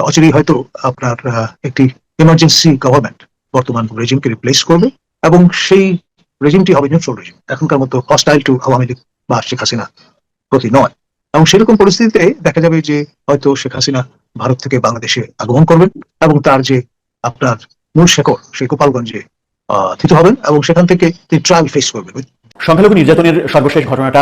অচিরেই হয়তো আপনার একটি এমার্জেন্সি গভর্নমেন্ট বর্তমান রেজিমকে রিপ্লেস করবে এবং সেই রেজিমটি হবে নিউট্রাল রেজিম এখনকার মতো হস্টাইল টু আওয়ামী লীগ বা শেখ হাসিনা প্রতি নয়। এবং সেরকম পরিস্থিতিতে দেখা যাবে যে হয়তো শেখ হাসিনা ভারত থেকে বাংলাদেশে আগমন করবেন এবং তার যে আপনার মূল শেকড় সেই গোপালগঞ্জে থিত হবেন এবং সেখান থেকে তিনি ট্রায়াল ফেস করবেন। সংখ্যালঘু নির্যাতনের সর্বশেষ ঘটনাটা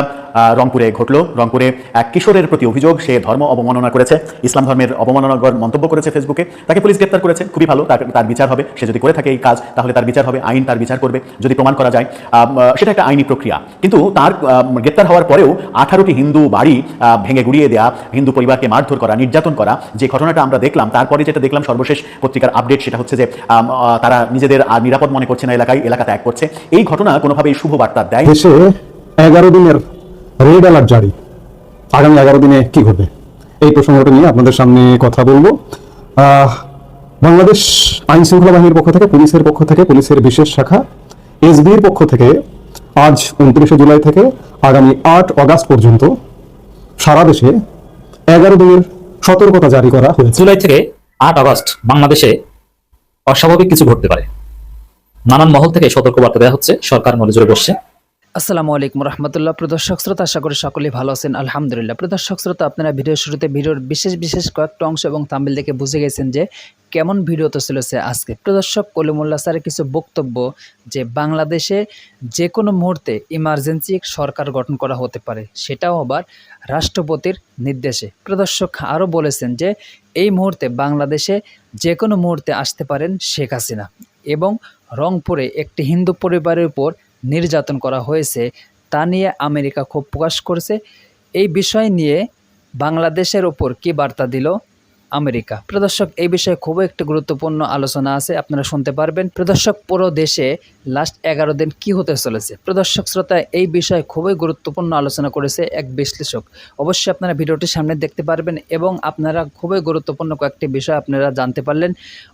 রংপুরে ঘটলো। রংপুরে এক কিশোরের প্রতি অভিযোগ, সে ধর্ম অবমাননা করেছে, ইসলাম ধর্মের অবমাননাকর মন্তব্য করেছে ফেসবুকে। তাকে পুলিশ গ্রেপ্তার করেছে, খুবই ভালো, তার তার বিচার হবে। সে যদি করে থাকে এই কাজ, তাহলে তার বিচার হবে, আইন তার বিচার করবে, যদি প্রমাণ করা যায়। সেটা একটা আইনি প্রক্রিয়া। কিন্তু তার গ্রেপ্তার হওয়ার পরেও আঠারোটি হিন্দু বাড়ি ভেঙে গুড়িয়ে দেওয়া হিন্দু পরিবারকে মারধর করা, নির্যাতন করা, যে ঘটনাটা আমরা দেখলাম, তারপরে যেটা দেখলাম সর্বশেষ পত্রিকার আপডেট, সেটা হচ্ছে যে তারা নিজেদের আর নিরাপদ মনে করছে না এলাকায় এলাকা ত্যাগ করছে। এই ঘটনা কোনোভাবেই শুভ বার্তা দেয় দেশে এগারো দিনের রেড অ্যালার্ট জারি। আগামী এগারো দিনে কি হবে এই প্রসঙ্গটা নিয়ে আপনাদের সামনে কথা বলব। বাংলাদেশ আইন শৃঙ্খলা বাহিনীর পক্ষ থেকে পুলিশের পক্ষ থেকে পুলিশের বিশেষ শাখা এসবির পক্ষ থেকে আজ উনত্রিশে জুলাই থেকে আগামী আট অগাস্ট পর্যন্ত সারা দেশে এগারো দিনের সতর্কতা জারি করা হয়েছে। জুলাই থেকে আট আগস্ট বাংলাদেশে অস্বাভাবিক কিছু ঘটতে পারে। নানান মহল থেকে সতর্কবার্তা দেওয়া হচ্ছে সরকার নজরে বসছে। আসসালামু আলাইকুম রহমতুল্লাহ। প্রদর্শক শ্রোতা, আশা করি সকলেই ভালো আছেন। আলহামদুলিল্লাহ। প্রদর্শক শ্রোতা, আপনারা ভিডিও শুরুতে ভিডিওর বিশেষ বিশেষ কয়েকটা অংশ এবং তামিল দেখে বুঝে গেছেন যে কেমন ভিডিও তো ছিল সে আজকে। প্রদর্শক কলিমুল্লাহ স্যারের কিছু বক্তব্য যে বাংলাদেশে যে কোনো মুহূর্তে ইমার্জেন্সি সরকার গঠন করা হতে পারে, সেটাও আবার রাষ্ট্রপতির নির্দেশে। প্রদর্শক আরও বলেছেন যে এই মুহূর্তে বাংলাদেশে যে কোনো মুহূর্তে আসতে পারেন শেখ হাসিনা এবং রংপুরে একটি হিন্দু পরিবারের উপর নির্যাতন করা হয়েছে, তা নিয়ে আমেরিকা ক্ষোভ প্রকাশ করছে। এই বিষয় নিয়ে বাংলাদেশের ওপর কী বার্তা দিল? আমেরিকা। প্রদর্শক, এই বিষয়ে খুবই একটি গুরুত্বপূর্ণ আলোচনা আছে, আপনারা শুনতে পারবেন। প্রদর্শক, পুরো দেশে লাস্ট এগারো দিন কি হতে চলেছে? প্রদর্শক, শ্রোতা, এই বিষয়ে খুবই গুরুত্বপূর্ণ আলোচনা করেছে এক বিশ্লেষক। অবশ্যই আপনারা ভিডিওটি সামনে দেখতে পারবেন এবং আপনারা খুবই গুরুত্বপূর্ণ কয়েকটি বিষয় আপনারা জানতে পারলেন।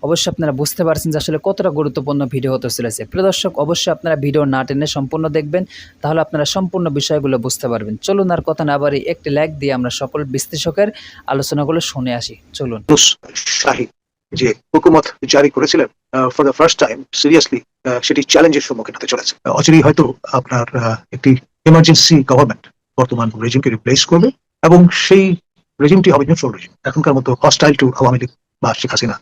অবশ্যই আপনারা বুঝতে পারছেন যে আসলে কতটা গুরুত্বপূর্ণ ভিডিও হতে চলেছে। প্রদর্শক, অবশ্যই আপনারা ভিডিও না টেনে সম্পূর্ণ দেখবেন, তাহলে আপনারা সম্পূর্ণ বিষয়গুলো বুঝতে পারবেন। চলুন আর কথা না বাড়ি একটি লাইক দিয়ে আমরা সকল বিশ্লেষকের আলোচনাগুলো শুনে আসি। চলুন যে হুকুমত জারি করেছিলেন for the first time seriously সেটি চ্যালেঞ্জের সম্মুখীন হতে চলেছে। অচিরেই হয়তো আপনার একটি এমার্জেন্সি গভর্নমেন্ট বর্তমান রেজিমকে রিপ্লেস করবে এবং সেই রেজিমটি হবে নিউট্রাল রেজিম এখনকার মতো হস্টাইল টু আওয়ামী লীগ বা শেখ হাসিনা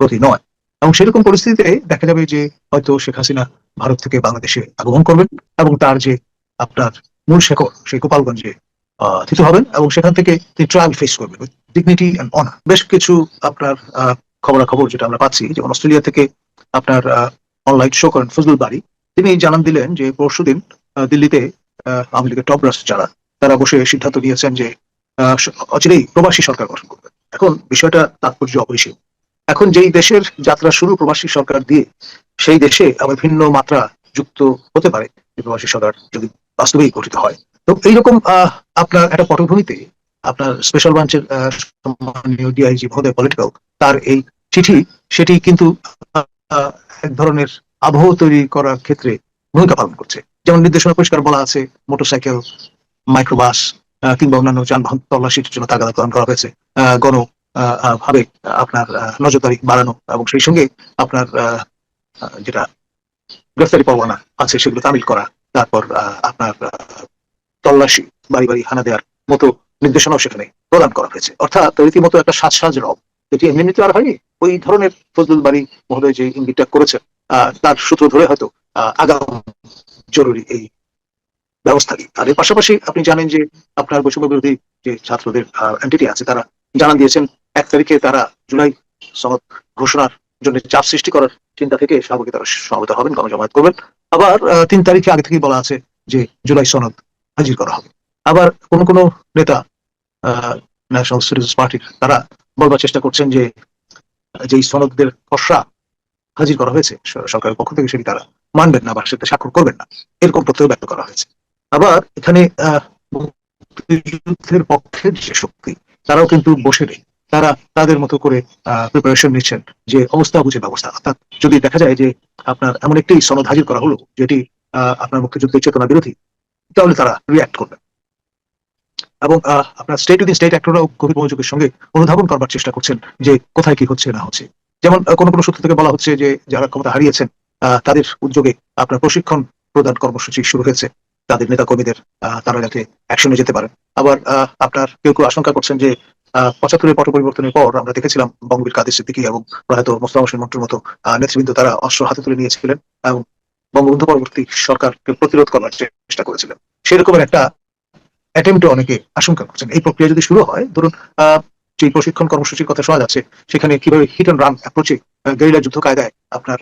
প্রতি নয়। এবং সেরকম পরিস্থিতিতে দেখা যাবে যে হয়তো শেখ হাসিনা ভারত থেকে বাংলাদেশে আগমন করবেন এবং তার যে আপনার মূল শেখর, সেই গোপালগঞ্জে থিত হবেন এবং সেখান থেকে তিনি ট্রায়াল ফেস করবেন ডিগনিটি অ্যান্ড অনার বেশ কিছু আপনার খবরাখবর যেটা আমরা পাচ্ছি যেমন অস্ট্রেলিয়া থেকে আপনার অনলাইন শো করেন ফজলুল বাড়ি তিনি জানান দিলেন যে পরশুদিন আহ, দিল্লিতে আওয়ামী লীগের টপ ব্রাস যারা তারা বসে সিদ্ধান্ত নিয়েছেন যে অচিরেই প্রবাসী সরকার গঠন করবে। এখন বিষয়টা তাৎপর্য অপরিসীম। এখন যেই দেশের যাত্রা শুরু প্রবাসী সরকার দিয়ে সেই দেশে আবার ভিন্ন মাত্রা যুক্ত হতে পারে যে প্রবাসী সরকার যদি বাস্তবেই গঠিত হয়। তো এইরকম আপনার একটা পটভূমিতে আপনার স্পেশাল ব্রাঞ্চের ডিআইজি মহোদয় পলিটিক্যাল তার এই চিঠি, সেটি কিন্তু এক ধরনের আবহ তৈরি করার ক্ষেত্রে ভূমিকা পালন করছে। যেমন নির্দেশনা পরিষ্কার বলা আছে, মোটরসাইকেল মাইক্রোবাস কিংবা অন্যান্য যানবাহন তল্লাশির জন্য তাগাদা প্রদান করা হয়েছে। গণ ভাবে আপনার নজরদারি বাড়ানো এবং সেই সঙ্গে আপনার যেটা গ্রেফতারি পরোয়ানা আছে সেগুলো তামিল করা, তারপর আপনার তল্লাশি বাড়ি বাড়ি হানা দেওয়ার মতো নির্দেশনাও সেখানে প্রদান করা হয়েছে। অর্থাৎ রীতিমতো একটা সাজসাজ রব। এমনি এমনিতে আর হয়নি ওই ধরনের ফজলুল বাড়ি মহোদয় যে ইঙ্গিতটা করেছেন আহ, তার সূত্র ধরে হয়তো আগাম জরুরি এই ব্যবস্থাটি। আর এর পাশাপাশি আপনি জানেন যে আপনার বৈষম্য বিরোধী যে ছাত্রদের এন্টিটি আছে তারা জানান দিয়েছেন এক তারিখে তারা জুলাই সনদ ঘোষণার জন্য চাপ সৃষ্টি করার চিন্তা থেকে স্বাভাবিক তারা সমবেত হবেন গণজমায়েত করবেন। আবার তিন তারিখে আগে থেকেই বলা আছে যে জুলাই সনদ হাজির করা হবে। আবার কোন কোন নেতা ন্যাশনাল সিটিজেন্স পার্টির তারা বলবার চেষ্টা করছেন যে যেই সনদদের খসড়া হাজির করা হয়েছে সরকারের পক্ষ থেকে সেটি তারা মানবেন না বা সেটা স্বাক্ষর করবেন না। এরকম প্রত্যয় ব্যক্ত করা হয়েছে। আবার এখানে মুক্তিযুদ্ধের পক্ষের যে শক্তি, তারাও কিন্তু বসে নেই। তারা তাদের মতো করে প্রিপারেশন নিচ্ছেন যে অবস্থা বুঝে ব্যবস্থা। অর্থাৎ যদি দেখা যায় যে আপনার এমন একটি সনদ হাজির করা হলো, যেটি আপনার মুক্তিযুদ্ধের চেতনা বিরোধী তাহলে তারা রিয়াক্ট করবে। এবং আপনার স্টেট উইদিন স্টেট অ্যাক্টররাও গভীর মনোযোগের সঙ্গে অনুধাবন করবার চেষ্টা করছেন যে কোথায় কি হচ্ছে, না হচ্ছে। যেমন কোনো কোনো সূত্র থেকে বলা হচ্ছে যে, যারা ক্ষমতা হারিয়েছেন তাদের উদ্যোগে আপনার প্রশিক্ষণ প্রদান কর্মসূচি শুরু হয়েছে। তাদের নেতা কর্মীদের তারা যাতে অ্যাকশনে যেতে পারেন। আবার আপনার কেউ কেউ আশঙ্কা করছেন যে পঁচাত্তরের পট পরিবর্তনের পর আমরা দেখেছিলাম বঙ্গবীর কাদের সিদ্দিকী এবং প্রয়াত মোস্তফা হোসেন মন্টুর মতো নেতৃবৃন্দ তারা অস্ত্র হাতে তুলে নিয়েছিলেন। এবং বঙ্গবন্ধু পরবর্তী সরকারকে প্রতিরোধ করার চেষ্টা করেছিলেন। সেরকমের একটা অ্যাটেম্পটে অনেকে আশঙ্কা করছেন। এই প্রক্রিয়া যদি শুরু হয় ধরুন যে প্রশিক্ষণ কর্মসূচির কথা শোনা যাচ্ছে সেখানে কীভাবে হিট অ্যান্ড রান অ্যাপ্রোচে গেরিলা যুদ্ধ কায়দায় আপনার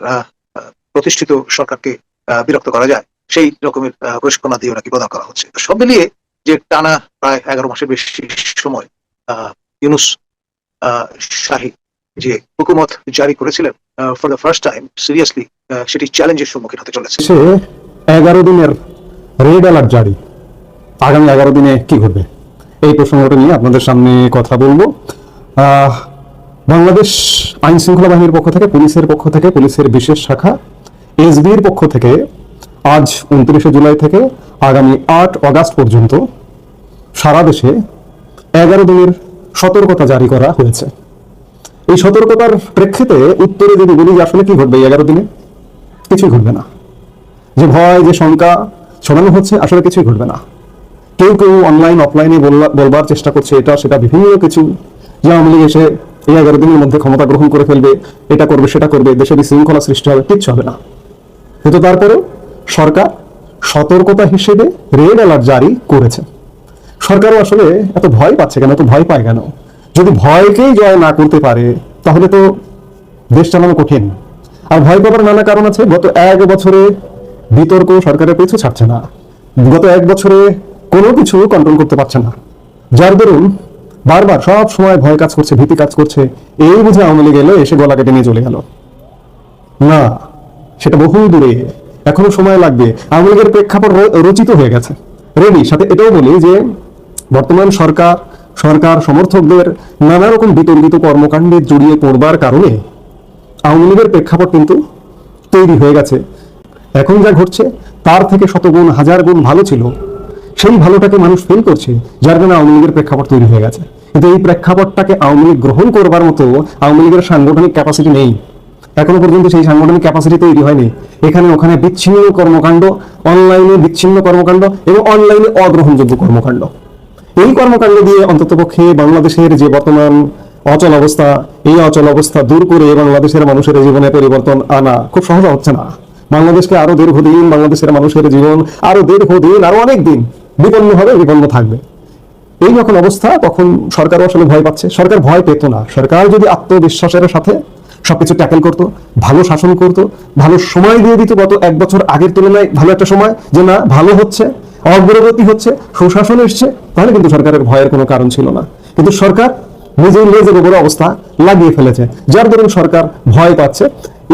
প্রতিষ্ঠিত সরকারকে বিরক্ত করা যায় সেই রকমের আহ, প্রশিক্ষণাদি নাকি প্রদান করা হচ্ছে। সব মিলিয়ে যে টানা প্রায় এগারো মাসের বেশি সময় ইউনুস আহ, শাহী যে হুকুমত জারি করেছিলেন for the first time seriously সেটি চ্যালেঞ্জের সম্মুখীন হতে চলেছে। সে এগারো দিনের রেড অ্যালার্ট জারি। আগামী এগারো দিনে কি ঘটবে? এই প্রসঙ্গটা নিয়ে আপনাদের সামনে কথা বলব। বাংলাদেশ আইন শৃঙ্খলা বাহিনীর পক্ষ থেকে, পুলিশের পক্ষ থেকে, পুলিশের বিশেষ শাখা, এসবির পক্ষ থেকে আজ উনত্রিশে জুলাই থেকে আগামী আট অগাস্ট পর্যন্ত সারা দেশে এগারো দিনের সতর্কতা জারি করা হয়েছে। এই সতর্কতার প্রেক্ষিতে উত্তরে যদি বলি আসলে কি ঘটবে এই এগারো দিনে? কিছুই ঘটবে না। যে ভয়, যে শঙ্কা ছড়ানো হচ্ছে, আসলে কিছুই ঘটবে না। কেউ কেউ অনলাইন অফলাইনে বলবার চেষ্টা করছে এটা, সেটা বিভিন্ন কিছু। যে আওয়ামী লীগ এসে এই এগারো দিনের মধ্যে ক্ষমতা গ্রহণ করে ফেলবে, এটা করবে, সেটা করবে, দেশে বিশৃঙ্খলা সৃষ্টি হবে, কিচ্ছু হবে না। কিন্তু তারপরে সরকার সতর্কতা হিসেবে রেড অ্যালার্ট জারি করেছে। সরকারও আসলে এত ভয় পাচ্ছে কেন? এত ভয় পায় কেন? যদি ভয়কেই জয় না করতে পারে, তাহলে তো দেশ চালানো কঠিন। আর ভয় পাবার নানা কারণ আছে। গত এক বছরে বিতর্ক সরকারের পিছু ছাড়ছে না। গত এক বছরে কোনো কিছু কন্ট্রোল করতে পারছে না। যার দরুন বারবার সব সময় ভয় কাজ করছে, ভীতি কাজ করছে। এই বুঝে আওয়ামী লীগ এলো, এসে গলা কেটে নিয়ে চলে গেল। না, সেটা বহু দূরে। এখনও সময় লাগবে। আওয়ামী লীগের প্রেক্ষাপট রচিত হয়ে গেছে। রেডি সাথে এটাও বলি যে, বর্তমান সরকার সরকার সমর্থকদের নানা রকম বিতর্কিত কর্মকাণ্ডে জড়িয়ে পড়বার কারণে আওয়ামী লীগের প্রেক্ষাপট কিন্তু তৈরি হয়ে গেছে। এখন যা ঘটছে, তার থেকে শতগুণ হাজার গুণ ভালো ছিল। সেই ভালোটাকে মানুষ ফিল করছে, যার কারণে আওয়ামী লীগের প্রেক্ষাপট তৈরি হয়ে গেছে। কিন্তু এই প্রেক্ষাপটটাকে আওয়ামী লীগ গ্রহণ করবার মতো আওয়ামী লীগের সাংগঠনিক ক্যাপাসিটি নেই। এখনও পর্যন্ত সেই সাংগঠনিক ক্যাপাসিটি তৈরি হয়নি। এখানে, ওখানে বিচ্ছিন্ন কর্মকাণ্ড অনলাইনে বিচ্ছিন্ন কর্মকাণ্ড এবং অনলাইনে অগ্রহণযোগ্য কর্মকাণ্ড। এই কর্মকাণ্ড দিয়ে অন্ততপক্ষে বাংলাদেশের যে বর্তমান অচল অবস্থা, এই অচল অবস্থা দূর করে বাংলাদেশের মানুষের জীবনে পরিবর্তন আনা খুব সহজ হচ্ছে না। বাংলাদেশকে আরও দীর্ঘদিন বাংলাদেশের মানুষের জীবন, আরও দীর্ঘদিন, আরও অনেক দিন বিপন্ন হবে, বিপন্ন থাকবে। এই যখন অবস্থা, তখন সরকারও আসলে ভয় পাচ্ছে। সরকার ভয় পেত না। সরকার যদি আত্মবিশ্বাসের সাথে সবকিছু ট্যাকেল করতো, ভালো শাসন করতো, ভালো সময় দিয়ে দিত গত এক বছর আগের তুলনায় ভালো একটা সময় যে না, ভালো হচ্ছে অগ্রগতি হচ্ছে, সুশাসন এসছে, তাহলে কিন্তু সরকারের ভয়ের কোনো কারণ ছিল না। কিন্তু সরকার নিজেই লেজের উপরে অবস্থা লাগিয়ে ফেলেছে। যার দরুন সরকার ভয় পাচ্ছে।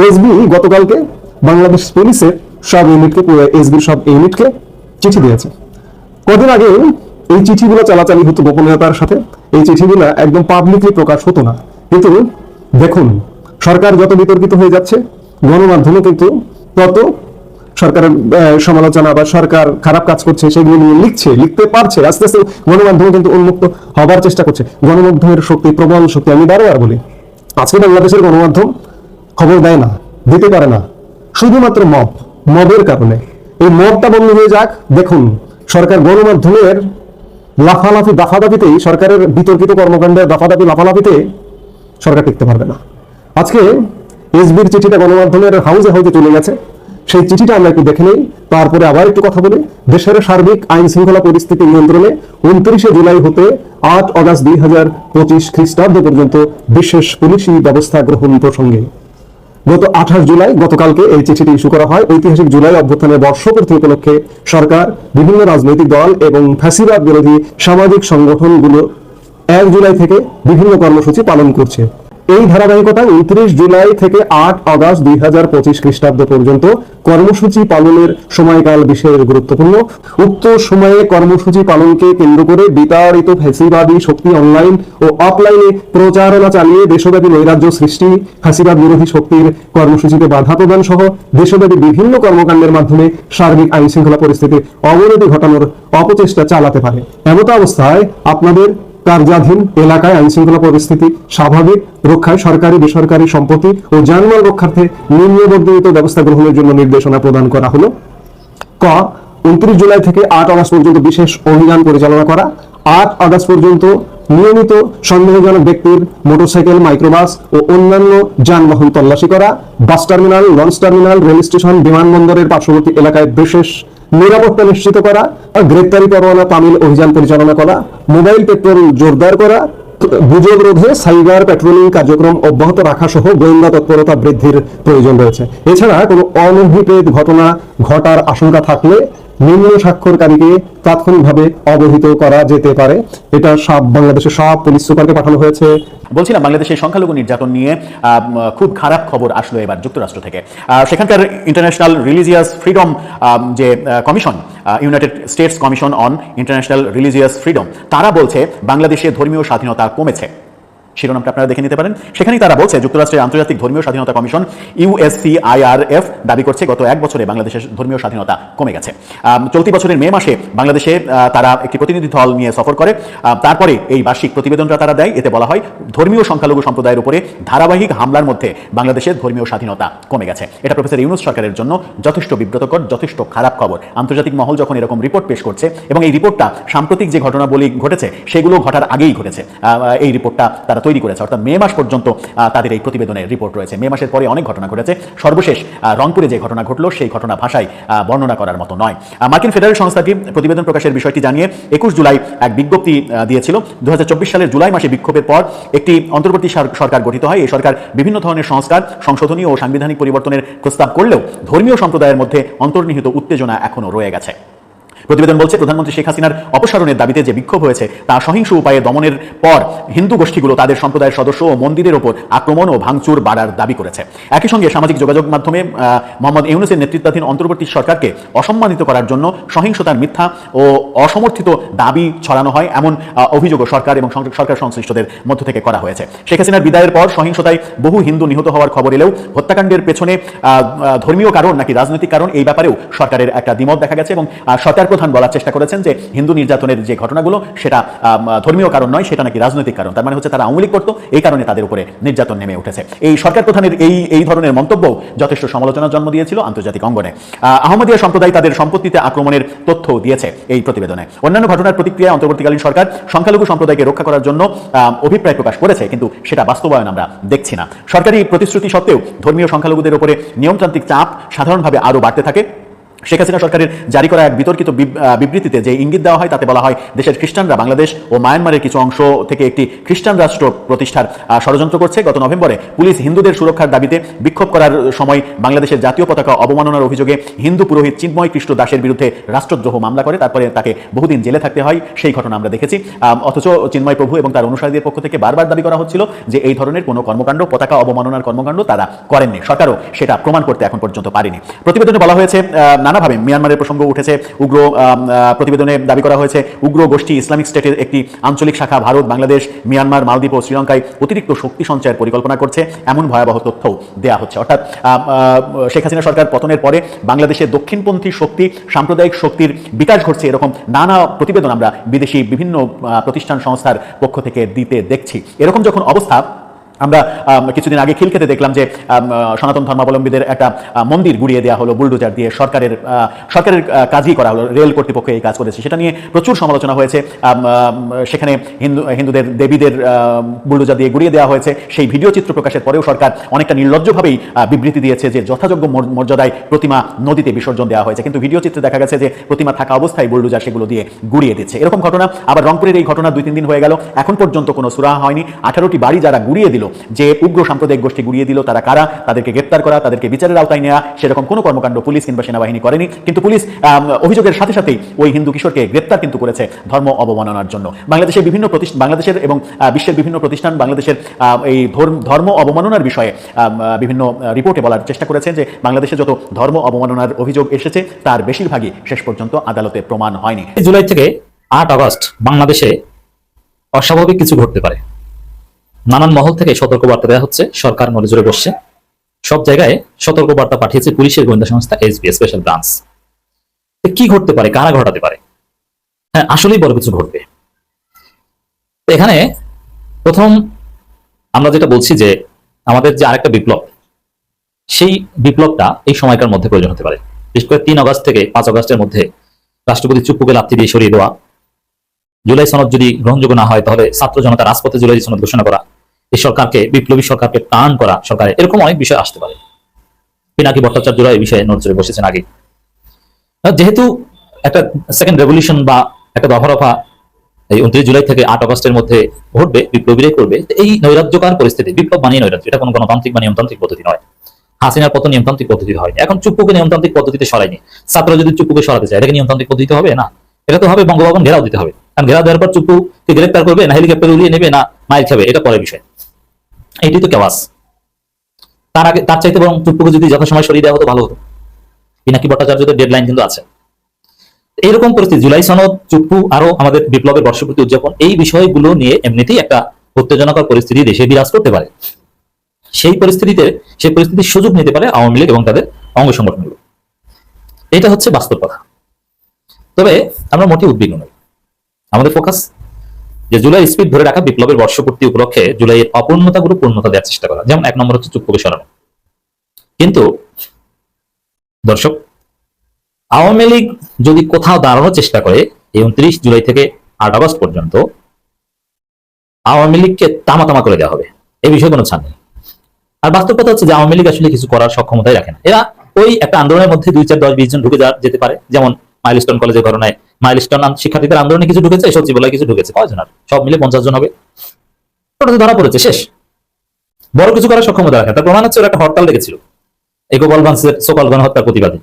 এসবি গতকালকে বাংলাদেশ পুলিশের সব ইউনিটকে এসবির সব ইউনিটকে চিঠি দিয়েছে। কদিন আগে এই চিঠিগুলো চালাচালি হতো গোপনীয়তার সাথে। এই চিঠিগুলো একদম পাবলিকলি প্রকাশ হতো না। কিন্তু দেখুন, সরকার যত বিতর্কিত হয়ে যাচ্ছে, গণমাধ্যমে কিন্তু তত সরকারের সমালোচনা বা সরকার খারাপ কাজ করছে, সেগুলো নিয়ে লিখছে, লিখতে পারছে, আস্তে আস্তে গণমাধ্যম কিন্তু উন্মুক্ত হবার চেষ্টা করছে। গণমাধ্যমের শক্তি, প্রবল শক্তি, আমি বারবার বলি, আজকে বাংলাদেশের গণমাধ্যম খবর দেয় না, দিতে পারে না। শুধুমাত্র মব, মবের কারণে। এই মবটা বন্ধ হয়ে যাক, দেখুন, সরকার গণমাধ্যমের লাফালাফি, দাফাদাফিতেই, সরকারের বিতর্কিত কর্মকাণ্ডের দাফাদাফি, লাফালাফিতে সরকার টিকতে পারবে না। আজকে এসবির চিঠিটা গণমাধ্যমের হাউসে হাউসে চলে গেছে। সেই চিঠিটা আমরা একটু দেখে নেই। তারপরে আবার একটু কথা বলি। দেশের সার্বিক আইন শৃঙ্খলা পরিস্থিতি নিয়ন্ত্রণে উনত্রিশে জুলাই হতে আট অগাস্ট দুই হাজার পঁচিশ খ্রিস্টাব্দ পর্যন্ত বিশেষ পুলিশি ব্যবস্থা গ্রহণ প্রসঙ্গে। গত আঠাশ জুলাই গতকালকে এই চিঠিটি ইস্যু করা হয়। ঐতিহাসিক জুলাই অভ্যুত্থানের বর্ষপূর্তি উপলক্ষে সরকার, বিভিন্ন রাজনৈতিক দল এবং ফ্যাসিবাদ বিরোধী সামাজিক সংগঠনগুলো এক জুলাই থেকে বিভিন্ন কর্মসূচি পালন করছে। এই ধারাবাহিকতায় উনত্রিশ জুলাই থেকে আট আগস্ট দুই হাজার পঁচিশ খ্রিস্টাব্দ পর্যন্ত কর্মসূচি পালনের সময়কাল বিশেষ গুরুত্বপূর্ণ। উক্ত সময়ে কর্মসূচি পালনকে কেন্দ্র করে বিতাড়িত ফ্যাসিবাদী শক্তি অনলাইন ও অফলাইনে প্রচারণা চালিয়ে দেশব্যাপী নৈরাজ্য সৃষ্টি, ফ্যাসিবাদ বিরোধী শক্তির কর্মসূচিতে বাধা প্রদান সহ দেশব্যাপী বিভিন্ন কর্মকাণ্ডের মাধ্যমে সার্বিক আইন শৃঙ্খলা পরিস্থিতির অবনতি ঘটানোর অপচেষ্টা চালাতে পারে। এমত অবস্থায় আপনাদের কার্যাধীন এলাকায় আইন শৃঙ্খলা পরিস্থিতি স্বাভাবিক, রক্ষায় সরকারি, বেসরকারি সম্পত্তি ও যানমাল রক্ষার্থে নিম্নবর্ধিত ব্যবস্থা গ্রহণের জন্য নির্দেশনা প্রদান করা হলো। ক, উনত্রিশ জুলাই থেকে আট আগস্ট পর্যন্ত বিশেষ অভিযান পরিচালনা করা। আট আগস্ট পর্যন্ত নিয়মিত সন্দেহজনক ব্যক্তির মোটরসাইকেল, মাইক্রোবাস ও অন্যান্য যানবাহন তল্লাশি করা। Bus terminal, launch terminal, rail station, বিমানবন্দরের পার্শ্ববর্তী এলাকায় বিশেষ নিরাপত্তা নিশ্চিত করা, গ্রেপ্তারি পরোয়ানা, তামিল অভিযান পরিচালনা করা, মোবাইল পেট্রোল জোরদার করা, গুজব রোধে সাইবার পেট্রোলিং কার্যক্রম অব্যাহত রাখা সহ গোয়েন্দা তৎপরতা বৃদ্ধির প্রয়োজন রয়েছে। এছাড়া কোনো অনভিপ্রেত ঘটনা, ঘটার আশঙ্কা থাকলে নিম্ন স্বাক্ষরকারীকে তাৎক্ষণিকভাবে অবহিত করা যেতে পারে। এটা সব বাংলাদেশের সব পুলিশ সুপারকে পাঠানো হয়েছে। বলছিলাম, বাংলাদেশের সংখ্যালঘু নির্যাতন নিয়ে খুব খারাপ খবর আসলো এবার যুক্তরাষ্ট্র থেকে। সেখানকার ইন্টারন্যাশনাল রিলিজিয়াস ফ্রিডম যে commission united states commission on international religious freedom তারা বলছে, বাংলাদেশে ধর্মীয় স্বাধীনতা কমেছে। শিরোনামটা আপনারা দেখে নিতে পারেন। সেখানেই তারা বলছে, যুক্তরাষ্ট্রের আন্তর্জাতিক ধর্মীয় স্বাধীনতা কমিশন ইউএসসিআইআরএফ দাবি করছে গত এক বছরে বাংলাদেশের ধর্মীয় স্বাধীনতা কমে গেছে। চলতি বছরের মে মাসে বাংলাদেশে তারা একটি প্রতিনিধি দল নিয়ে সফর করে। তারপরে এই বার্ষিক প্রতিবেদনটা তারা দেয়। এতে বলা হয়, ধর্মীয় সংখ্যালঘু সম্প্রদায়ের উপরে ধারাবাহিক হামলার মধ্যে বাংলাদেশের ধর্মীয় স্বাধীনতা কমে গেছে। এটা প্রফেসর ইউনুস সরকারের জন্য যথেষ্ট বিব্রতকর, যথেষ্ট খারাপ খবর। আন্তর্জাতিক মহল যখন এরকম রিপোর্ট পেশ করছে এবং এই রিপোর্টটা সাম্প্রতিক যে ঘটনাবলী ঘটেছে, সেগুলো ঘটার আগেই ঘটেছে। এই রিপোর্টটা তারা তৈরি করেছে। অর্থাৎ মে মাস পর্যন্ত তাদের এই প্রতিবেদনের রিপোর্ট রয়েছে। মে মাসের পরে অনেক ঘটনা ঘটেছে। সর্বশেষ রংপুরে যে ঘটনা ঘটলো, সেই ঘটনা ভাষায় বর্ণনা করার মতো নয়। মার্কিন ফেডারেল সংস্থাটি প্রতিবেদন প্রকাশের বিষয়টি জানিয়ে একুশ জুলাই এক বিজ্ঞপ্তি দিয়েছিল। দু হাজার চব্বিশ সালের জুলাই মাসে বিক্ষোভের পর একটি অন্তর্বর্তী সরকার গঠিত হয়। এই সরকার বিভিন্ন ধরনের সংস্কার সংশোধনী ও সাংবিধানিক পরিবর্তনের প্রস্তাব করলেও ধর্মীয় সম্প্রদায়ের মধ্যে অন্তর্নিহিত উত্তেজনা এখনও রয়ে গেছে। প্রতিবেদন বলছে, প্রধানমন্ত্রী শেখ হাসিনার অপসারণের দাবিতে যে বিক্ষোভ হয়েছে, তা সহিংস উপায়ে দমনের পর হিন্দু গোষ্ঠীগুলো তাদের সম্প্রদায়ের সদস্য ও মন্দিরের ওপর আক্রমণ ও ভাঙচুর বাড়ার দাবি করেছে। একই সঙ্গে সামাজিক যোগাযোগ মাধ্যমে মোহাম্মদ ইউনুসের নেতৃত্বাধীন অন্তর্বর্তী সরকারকে অসম্মানিত করার জন্য সহিংসতার মিথ্যা ও অসমর্থিত দাবি ছড়ানো হয়, এমন অভিযোগও সরকার এবং সরকার সংশ্লিষ্টদের মধ্য থেকে করা হয়েছে। শেখ হাসিনার বিদায়ের পর সহিংসতায় বহু হিন্দু নিহত হওয়ার খবর এলেও হত্যাকাণ্ডের পেছনে ধর্মীয় কারণ নাকি রাজনৈতিক কারণ এই ব্যাপারেও সরকারের একটা দ্বিমত দেখা গেছে এবং সরকার প্রধান বলার চেষ্টা করেছেন যে হিন্দু নির্যাতনের যে ঘটনাগুলো সেটা ধর্মীয় কারণ নয় সেটা নাকি রাজনৈতিক কারণ। তার মানে হচ্ছে তারা আওয়ামী করতো এই কারণে তাদের উপরে নির্যাতন নেমে উঠেছে। এই সরকার প্রধানের এই এই ধরনের মন্তব্য যথেষ্ট সমালোচনার জন্ম দিয়েছিল আন্তর্জাতিক অঙ্গনে। আহ, আহমদিয়া সম্প্রদায় তাদের সম্পত্তিতে আক্রমণের তথ্য দিয়েছে এই প্রতিবেদনে। অন্যান্য ঘটনার প্রতিক্রিয়ায় অন্তর্বর্তীকালীন সরকার সংখ্যালঘু সম্প্রদায়কে রক্ষা করার জন্য অভিপ্রায় প্রকাশ করেছে কিন্তু সেটা বাস্তবায়ন আমরা দেখছি না। সরকারি প্রতিশ্রুতি সত্ত্বেও ধর্মীয় সংখ্যালঘুদের উপরে নিয়মতান্ত্রিক চাপ সাধারণভাবে আরও বাড়তে থাকে। শেখ হাসিনা সরকারের জারি করা এক বিতর্কিত বিবৃতিতে যে ইঙ্গিত দেওয়া হয় তাতে বলা হয়, দেশের খ্রিস্টানরা বাংলাদেশ ও মায়ানমারের কিছু অংশ থেকে একটি খ্রিস্টান রাষ্ট্র প্রতিষ্ঠার ষড়যন্ত্র করছে। গত নভেম্বরে পুলিশ হিন্দুদের সুরক্ষার দাবিতে বিক্ষোভ করার সময় বাংলাদেশের জাতীয় পতাকা অবমাননার অভিযোগে হিন্দু পুরোহিত চিন্ময় কৃষ্ণ দাসের বিরুদ্ধে রাষ্ট্রদ্রোহ মামলা করে। তারপরে তাকে বহুদিন জেলে থাকতে হয়, সেই ঘটনা আমরা দেখেছি। অথচ চিন্ময় প্রভু এবং তার অনুসারীদের পক্ষ থেকে বারবার দাবি করা হচ্ছিল যে এই ধরনের কোনো কর্মকাণ্ড, পতাকা অবমাননার কর্মকাণ্ড তারা করেননি। সরকারও সেটা প্রমাণ করতে এখন পর্যন্ত পারেনি। প্রতিবেদনে বলা হয়েছে নানাভাবে মিয়ানমারের প্রসঙ্গ উঠেছে, উগ্র প্রতিবেদনে দাবি করা হয়েছে, উগ্র গোষ্ঠী ইসলামিক স্টেটের একটি আঞ্চলিক শাখা ভারত, বাংলাদেশ, মিয়ানমার, মালদ্বীপ ও শ্রীলঙ্কায় অতিরিক্ত শক্তি সঞ্চয়ের পরিকল্পনা করছে, এমন ভয়াবহ তথ্য দেয়া হচ্ছে। অর্থাৎ শেখ হাসিনা সরকার পতনের পরে বাংলাদেশের দক্ষিণপন্থী শক্তি, সাম্প্রদায়িক শক্তির বিকাশ ঘটছে এরকম নানা প্রতিবেদন আমরা বিদেশি বিভিন্ন প্রতিষ্ঠান সংস্থার পক্ষ থেকে দিতে দেখছি। এরকম যখন অবস্থা আমরা আম, কিছুদিন আগে খিলখেতে দেখলাম যে সনাতন ধর্মাবলম্বীদের একটা মন্দির গুড়িয়ে দেওয়া হলো বুলডোজার দিয়ে সরকারের সরকারের কাজই করা হলো রেল কর্তৃপক্ষ এই কাজ করেছে। সেটা নিয়ে প্রচুর সমালোচনা হয়েছে। সেখানে হিন্দু হিন্দুদের দেবীদের বুলডোজার দিয়ে গুড়িয়ে দেওয়া হয়েছে। সেই ভিডিও চিত্র প্রকাশের পরেও সরকার অনেকটা নির্লজ্জভাবেই বিবৃতি দিয়েছে যে যথাযোগ্য মর্যাদায় প্রতিমা নদীতে বিসর্জন দেওয়া হয়েছে। কিন্তু ভিডিও চিত্রে দেখা গেছে যে প্রতিমা থাকা অবস্থায় বুলডোজার সেগুলো দিয়ে গুড়িয়ে দিচ্ছে। এরকম ঘটনা আবার রংপুরের এই ঘটনা দুই তিন দিন হয়ে গেল। এখন পর্যন্ত কোনো সুরাহা হয়নি। আঠারোটি বাড়ি যারা গুড়িয়ে দিল দিল। যে উগ্র সাম্প্রদায়িক গোষ্ঠী গুড়িয়ে দিল, তারা কারা? তাদেরকে গ্রেপ্তার করা, তাদেরকে বিচারের আওতায় নেওয়া সেরকম কোনো কর্মকাণ্ড পুলিশ কিংবা সেনাবাহিনী করেনি। কিন্তু পুলিশ অভিযোগের সাথে সাথেই ওই হিন্দু কিশোরকে গ্রেপ্তার কিন্তু করেছে ধর্ম অবমাননার জন্য। বাংলাদেশের বিভিন্ন প্রতিষ্ঠান, বাংলাদেশের এবং বিশ্বের বিভিন্ন প্রতিষ্ঠান বাংলাদেশের এই ধর্ম- অবমাননার বিষয়ে বিভিন্ন রিপোর্টে বলার চেষ্টা করেছে যে বাংলাদেশে যত ধর্ম অবমাননার অভিযোগ এসেছে, তার বেশিরভাগই শেষ পর্যন্ত আদালতে প্রমাণ হয়নি। জুলাই থেকে আট আগস্ট বাংলাদেশে অস্বাভাবিক কিছু ঘটতে পারে। নানান মহল থেকে সতর্কবার্তা দেওয়া হচ্ছে, সরকার নজরে বসছে। সব জায়গায় সতর্কবার্তা পাঠিয়েছে পুলিশের গোয়েন্দা সংস্থা এসবি স্পেশাল ব্রাঞ্চ। কি ঘটতে পারে? কারা ঘটাতে পারে? হ্যাঁ আসলেই বড় কিছু ঘটবে। এখানে প্রথম আমরা যেটা বলছি যে আমাদের যে আরেকটা বিপ্লব, সেই বিপ্লবটা এই সময়কার মধ্যে প্রয়োজন হতে পারে। বিশেষ করে তিন আগস্ট থেকে পাঁচ আগস্টের মধ্যে রাষ্ট্রপতি চুপ্পুকে লাপ্তি দিয়ে সরিয়ে দেওয়া, জুলাই সনদ যদি গ্রহণযোগ্য না হয়, তাহলে ছাত্র জনতা রাজপথে জুলাই সনদ ঘোষণা করা এই সরকারকে, বিপ্লবী সরকারকে টান করা সরকারে, এরকম অনেক বিষয় আসতে পারে। পিনাকি ভট্টাচার্যরা এই বিষয়ে নজরে বসেছেন আগে। যেহেতু একটা সেকেন্ড রেভলিউশন বা একটা দফা রফা এই উনত্রিশ জুলাই থেকে আট আগস্টের মধ্যে ঘটবে, বিপ্লবীরাই করবে এই নৈরাজ্যকার পরিস্থিতি, বিপ্লব বানিয়ে নৈরাজ্য, এটা কোনো গণতান্ত্রিক বা নিয়মতান্ত্রিক পদ্ধতি নয়। হাসিনার পতন নিয়মতান্ত্রিক পদ্ধতি হয় এখন চুপ্পুকে নিয়মতান্ত্রিক পদ্ধতিতে সরাইনি ছাত্র যদি চুপ্পুকে সরাতে চায় এটাকে নিয়মতান্ত্রিক পদ্ধতি হবে? না। এটা তো হবে বঙ্গভবন ঘেরাও দিতে হবে। কারণ ঘেরাও দেওয়ার পর চুপ্পুকে গ্রেপ্তার করবে, না হেলিকপ্টার উড়িয়ে নেবে, না মাইল খাবে, এটা পরের বিষয়। এইটি তো কেওয়াস। তার আগে তার চাইতে বরং চুপ্পুকে যদি যথাসময় সরিয়ে দেওয়া হতো, ভালো হতো। পিনাকি ভট্টাচার্যদের ডেডলাইন কিন্তু আছে। এরকম পরিস্থিতি, জুলাই সনদ, চুপ্পু আরও আমাদের বিপ্লবের বর্ষপূর্তি উদযাপন, এই বিষয়গুলো নিয়ে এমনিতেই একটা উত্তেজনাকর পরিস্থিতি দেশে বিরাজ করতে পারে। সেই পরিস্থিতিতে, সেই পরিস্থিতির সুযোগ নিতে পারে আওয়ামী লীগ এবং তাদের অঙ্গ সংগঠনগুলো। এটা হচ্ছে বাস্তব কথা। তবে আমরা মোটেই উদ্বিগ্ন নই। আমাদের ফোকাস যে জুলাই স্পিড ধরে রাখা বিপ্লবের বর্ষপূর্তি উপলক্ষে জুলাইয়ের অপূর্ণতাগুলো পূর্ণতা দেওয়ার চেষ্টা করা। যেমন এক নম্বর হচ্ছে চুপ্পুকে সরানো কিন্তু দর্শক, আওয়ামী লীগ যদি কোথাও দাঁড়ানোর চেষ্টা করে, এই উনত্রিশ জুলাই থেকে আট আগস্ট পর্যন্ত আওয়ামী লীগকে তামা তামা করে দেওয়া হবে। এই বিষয়ে কোনো ছাড় নেই। আর বাস্তব কথা হচ্ছে যে আওয়ামী লীগ আসলে কিছু করার সক্ষমতাই রাখে না। এরা ওই একটা আন্দোলনের মধ্যে দুই চার দশ বিশ জন ঢুকে যেতে পারে। যেমন মাইলস্টোন কলেজের ঘটনায় মাইলস্টোন শিক্ষার্থীদের আন্দোলনে কিছু ঢুকেছে? সচিবালয় কিছু ঢুকেছে। কয়জন আর? সব মিলে পঞ্চাশ জন হবে। ওটাতে ধরা পড়েছে, শেষ। বড় কিছু করার সক্ষমতা রাখে তার প্রমাণ হচ্ছে ওরা একটা হরতাল ডেকেছিল। এই গোপালগঞ্জের সোকাল গণহত্যার প্রতিবাদে।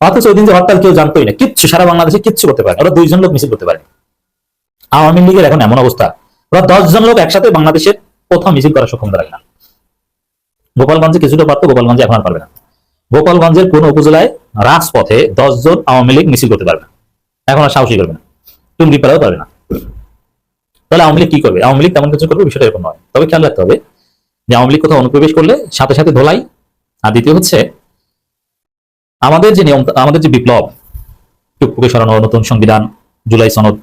অথচ ওই দিন যে হরতাল কেউ জানতোই না। কিচ্ছু, সারা বাংলাদেশে কিচ্ছু করতে পারে। ওরা দুইজন লোক মিছিল করতে পারে আওয়ামী লীগের এখন এমন অবস্থা। ওরা দশ জন লোক একসাথে বাংলাদেশের কোথাও মিছিল করার সক্ষমতা রাখে না। গোপালগঞ্জে কিছুটা পারতো গোপালগঞ্জে এখন আর পারবে না। গোপালগঞ্জের কোন উপজেলায় রাজপথে দশ জন আওয়ামী লীগ মিছিল করতে পারবে না। এখন আর সাহসী করবে না। টুঙ্গি পাড়াও পারবে না। তাহলে আওয়ামী কি করবে? আওয়ামী তেমন কিছু করবে, বিষয়টা এরকম নয়। তবে খেয়াল রাখতে হবে যে আওয়ামী কোথাও অনুপ্রবেশ করলে সাথে সাথে ধোলাই। আর দ্বিতীয় হচ্ছে, আমাদের যে নিয়ম, আমাদের যে বিপ্লব, টুকটুকে সরানো, নতুন সংবিধান, জুলাই সনদ,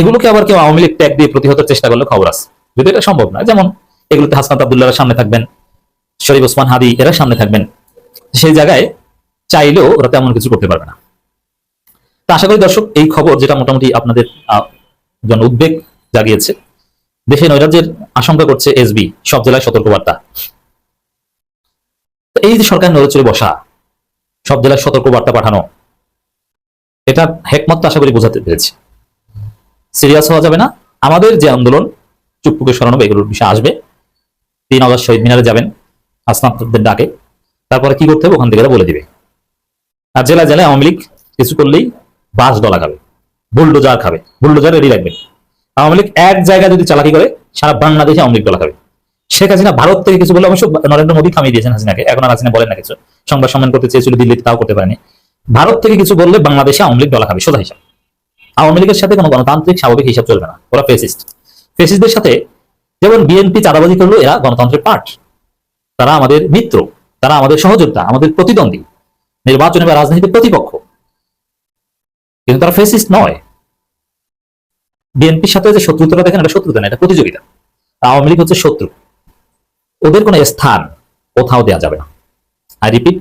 এগুলোকে আবার কেউ আওয়ামী লীগ ট্যাগ দিয়ে প্রতিহতের চেষ্টা করলে খবর আছে। যদি এটা সম্ভব না, যেমন এগুলোতে হাসনাত আবদুল্লাহর সামনে থাকবেন, শরীফ ওসমান হাদি এরা সামনে থাকবেন। সেই জায়গায় চাইলেও ওরা তেমন কিছু করতে পারবে না। তা আশা করি দর্শক, এই খবর যেটা মোটামুটি আপনাদের জন্য উদ্বেগ জাগিয়েছে, দেশে নৈরাজ্যের আশঙ্কা করছে এসবি সব জেলায় সতর্কবার্তা। এই যে সরকার নড়েচড়ে বসা, সব জেলায় সতর্কবার্তা পাঠানো, এটা হেকমত আশা করি বোঝাতে পেরেছি। সিরিয়াস হওয়া যাবে না। আমাদের যে আন্দোলন, চুপ্পুকে সরানো, এগুলোর বিষয় আসবে। তিন আগস্ট শহীদ মিনারে যাবেন আসনাদের ডাকে। তারপরে কি করতে হবে? ওখান থেকে বলে দিবে। আর জেলা জেলায় আওয়ামী লীগ কিছু করলেই বাস ডলা খাবে, বুলডোজার খাবে, বুলডোজার রেডি রাখবে। আওয়ামী লীগ এক জায়গায় যদি চালাকি করে, সারা বাংলাদেশে আওয়ামী লীগ ডলা খাবে। শেখ হাসিনা ভারত থেকে কিছু বলে অবশ্য নরেন্দ্র মোদী থামিয়ে দিয়েছেন হাসিনাকে। এখন আর হাসিনা বলেন না কিছু। সংবাদ সম্মান করতে চেয়েছিল, দিল্লিতে তাও করতে পারেনি। ভারত থেকে কিছু বললে বাংলাদেশে আওয়ামী লীগ ডলা খাবে, সোজা হিসাব। আওয়ামী লীগের সাথে কোনো গণতান্ত্রিক স্বাভাবিক হিসাব চলবে না। ওরা ফেসিস্ট ফেসিস্টদের সাথে যেমন বিএনপি চাঁদাবাজি করল, এরা গণতন্ত্রের পার্ট তারা আমাদের মিত্র। তারা আমাদের সহযোদ্ধা আমাদের প্রতিদ্বন্দ্বী, নির্বাচনে বা রাজনীতিতে প্রতিপক্ষ। কিন্তু তারা ফেসিস্ট নয়। বিএনপির সাথে যে শত্রুতাটা দেখেন, এটা শত্রুতা না, এটা প্রতিযোগিতা। আওয়ামী লীগ হচ্ছে শত্রু। ওদের কোনো স্থান কোথাও দেওয়া যাবে না। আই রিপিট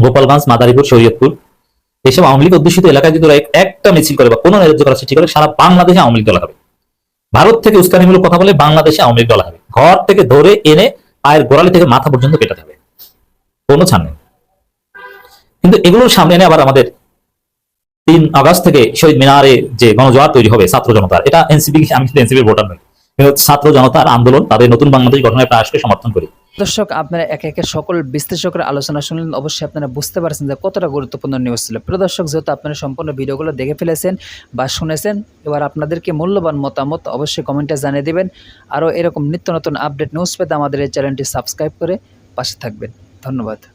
গোপালগঞ্জ, মাদারীপুর, শরীয়তপুর, এসব আওয়ামী লীগ অধ্যুষিত এলাকায় যদি ওরা একটা মিছিল করে বা কোনো ন্যায্য করার সৃষ্টি করে, সারা বাংলাদেশে আওয়ামী লীগ দল হবে। ভারত থেকে উস্কানিমূলক কথা বলে বাংলাদেশে আওয়ামী লীগ দল হবে। ঘর থেকে ধরে এনে পায়ের গোড়ালি থেকে মাথা পর্যন্ত পেটাতে হবে। কোনো ছাড় নেই। কিন্তু এগুলোর সামনে এনে আবার আমাদের তিন আগস্ট থেকে শহীদ মিনারে যে গণজোয়ার তৈরি হবে ছাত্র জনতার, এটা এনসিপি আমি এনসিপির ভোটার নই। ছাত্র জনতার আন্দোলন, তাদের নতুন বাংলাদেশ গঠনের প্রয়াসকে সমর্থন করি। দর্শক, আপনারা একে একে সকল বিশ্লেষকের আলোচনা শুনলেন, অবশ্যই আপনারা বুঝতে পারছেন যে কতটা গুরুত্বপূর্ণ নিউজ ছিল। প্রিয় দর্শক, যেহেতু আপনারা সম্পূর্ণ ভিডিওগুলো দেখে ফেলেছেন বা শুনেছেন, এবার আপনাদেরকে মূল্যবান মতামত অবশ্যই কমেন্টে জানিয়ে দেবেন। আরও এরকম নিত্য নতুন আপডেট নিউজ পেতে আমাদের এই চ্যানেলটি সাবস্ক্রাইব করে পাশে থাকবেন। ধন্যবাদ।